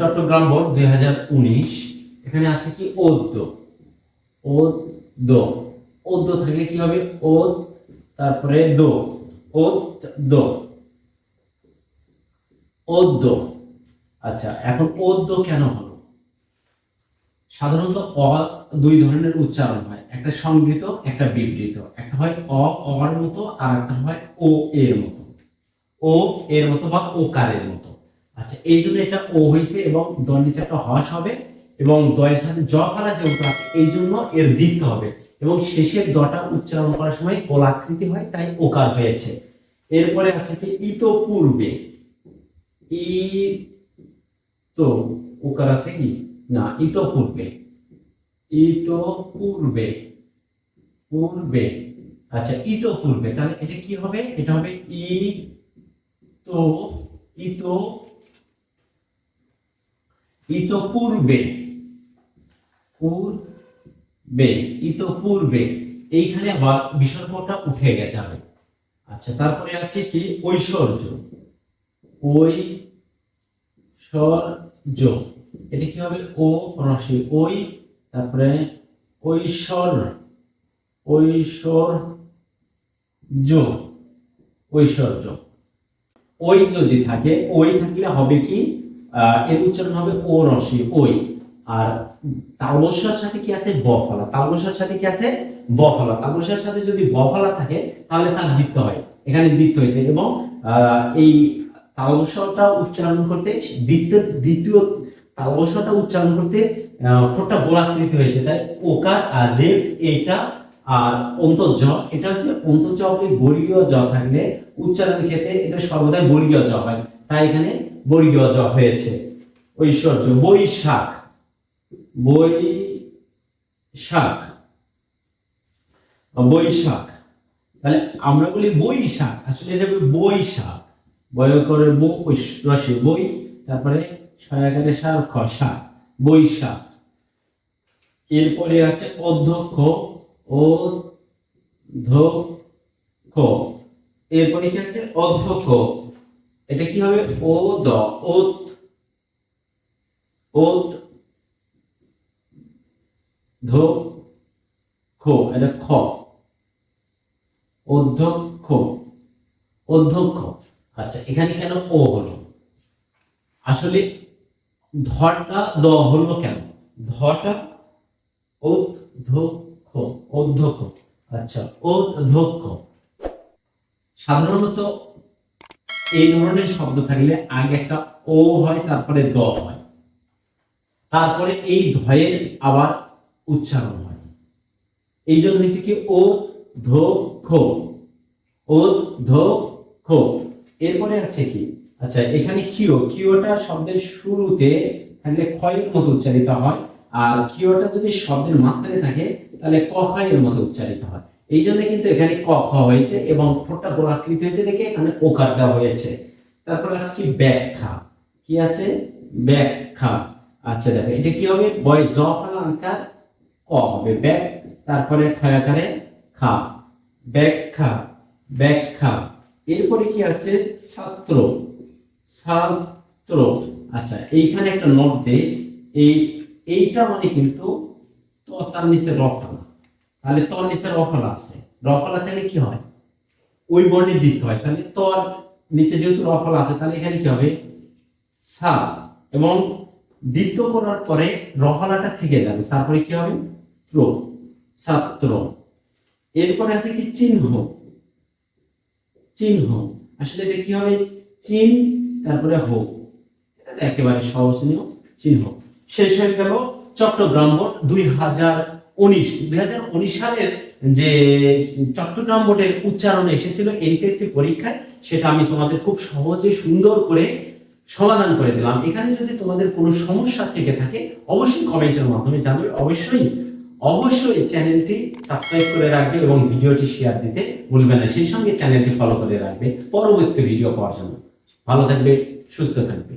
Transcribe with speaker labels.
Speaker 1: Chittagong board দুই হাজার উনিশ, এখানে আছে কি ওদ্য ওদ্য ওদ্য থাকলে কি হবে? ওদ তারপরে দো। দো ওদ্য আচ্ছা এখন ওদ্য কেন হলো? সাধারণত অ দুই ধরনের উচ্চারণ হয়, একটা সংবৃত একটা বিবৃত। একটা হয় অ, অর মতো, আর একটা হয় ও এর মতো। ও এর মতো বা ও ওকারের মতো। আচ্ছা এই জন্য এটা ও হয়েছে এবং দর নিচে একটা হস হবে এবং দয়ের সাথে জ ফেলা যেহেতু আছে এই জন্য এর দিতে হবে এবং শেষের দটা উচ্চারণ করার সময় গোলাকৃতি হয়, তাই ওকার হয়েছে। এরপরে আছে কি? ইতপূর্বে। ই তো ওকার আছে কি? না, ইতপূর্বে। ইতপূর্বে। পূর্বে। পূর্বে আচ্ছা ইতপূর্বে, তাহলে এটা কি হবে? এটা হবে ই তো ইত ইতপূর্বে। পূর্বে, ইতপূর্বে। এইখানে আবার বিসর্গটা উঠে গে যাবে আচ্ছা তারপরে আছে কি? ঐশ্বর্য। ঐশ্বর্য। এটা কি হবে? ও রসি ওই তারপরে ঐশ্বর। ঐশ্বর্য। ঐশ্বর্য। ওই যদি থাকে ওই থাকলে হবে কি? এর উচ্চারণ হবে ও রসি, ওই। আর তালবস্যার সাথে কি আছে? বফলা। তালবস্যার সাথে কি আছে? বফলা। তালবস্যার সাথে যদি বফলা থাকে, তাহলে তার দ্বিত্ব হয়। এখানে দ্বিত্ব হয়েছে। এবং এই তালবস্যটা উচ্চারণ করতে, দ্বিতীয় দ্বিতীয় তালবস্যটা উচ্চারণ করতে ঠোঁটটা গোলাকৃতি হয়েছে। তাই ওকার আর রেপ এইটা আর অন্তর্জ, এটা হচ্ছে অন্তর্জ বর্গীয় জ থাকলে উচ্চারণের ক্ষেত্রে এটা সর্বদাই বর্গীয় জ হয়। তাই এখানে বর্গীয় জ হয়েছে। ঐশ্বর্য বৈশাখ। বৈশাখ। বৈশাখ। তাহলে আমরা বলি বৈশাখ। আসলে এটা বৈশাখ। বয় করে বো, রসে বই, তারপরে সয়াকারে সার খসা বৈশাখ। এরপরে আছে অধ্যক্ষ ও ধক্ষ এরপরে কি আছে? অধ্যক্ষ। এটা কি হবে? ও দ, ওত। ওত। ধো, খো, এটা খ। অধ্যক্ষ। অধ্যক্ষ। আচ্ছা এখানে কেন ও হলো? আসলে ধটা দ হলো কেন? ধটা অধ্যক্ষ অধ্যক্ষ। আচ্ছা অধ্যক্ষ। সাধারণত এই ধরনের শব্দ থাকলে আগে একটা ও হয়, তারপরে দ হয়। তারপরে এই ধয়ের আবার উচ্চারণ হয়। এই জন্য হয়েছে কি, ও ধো খো। ও ধো খো। এরপরে আছে কি আচ্ছা এখানে কিও কিওটা শব্দের শুরুতে থাকলে ক্ষয়ের মতো উচ্চারিত হয়, আর কিওটা যদি শব্দের মাঝখানে থাকে, তাহলে ক খয়ের মতো উচ্চারিত হয়। এই জন্য কিন্তু এখানে ক খ হয়েছে এবং ঠোঁটটা গোলাকৃতি হয়েছে দেখে এখানে ওকার দেওয়া হয়েছে। তারপর আছে কি ব্যাখ্যা? কি আছে? ব্যাখ্যা। আচ্ছা দেখো, এটা কি হবে? বয় জ ফলাঙ্কার ক হবে। ব্যাক, তারপরে ক্ষয়াকারে খা। ব্যাখ্যা ব্যাখ্যা। এরপরে কি আছে? ছাত্র ছাত্র। আচ্ছা এইখানে একটা নোট দে। এই, এইটা মানে কিন্তু তো তার নিচে রফালা তাহলে তোর নিচে রফলা আছে। রফলা তাহলে কি হয়? ওই বর্ণে দিতে হয়। তাহলে তোর নিচে যেহেতু রফলা আছে, তাহলে এখানে কি হবে? সা এবং দ্বিত্ব করার পরে রফালাটা থেকে যাবে। তারপরে কি হবে? ত্র ছাত্র এরপরে আছে কি? চিহ্ন। চিহ্ন। আসলে এটা কি হবে? চিন তারপরে হো। এটা তো একেবারে সহজনীয় চিহ্ন। শেষ হয়ে গেল চট্টগ্রাম বোর্ড দুই হাজার উনিশ, দুই সালের যে চট্টগ্রাম বোর্ডের উচ্চারণ এসেছিল এইচএসসি পরীক্ষায়, সেটা আমি তোমাদের খুব সহজে সুন্দর করে সমাধান করে দিলাম। এখানে যদি তোমাদের কোনো সমস্যা থেকে থাকে, অবশ্যই কমেন্টের মাধ্যমে জানাবে। অবশ্যই অবশ্যই চ্যানেলটি সাবস্ক্রাইব করে রাখবে এবং ভিডিওটি শেয়ার দিতে ভুলবে না। সেই সঙ্গে চ্যানেলটি ফলো করে রাখবে পরবর্তী ভিডিও পাওয়ার জন্য। ভালো থাকবে, সুস্থ থাকবে।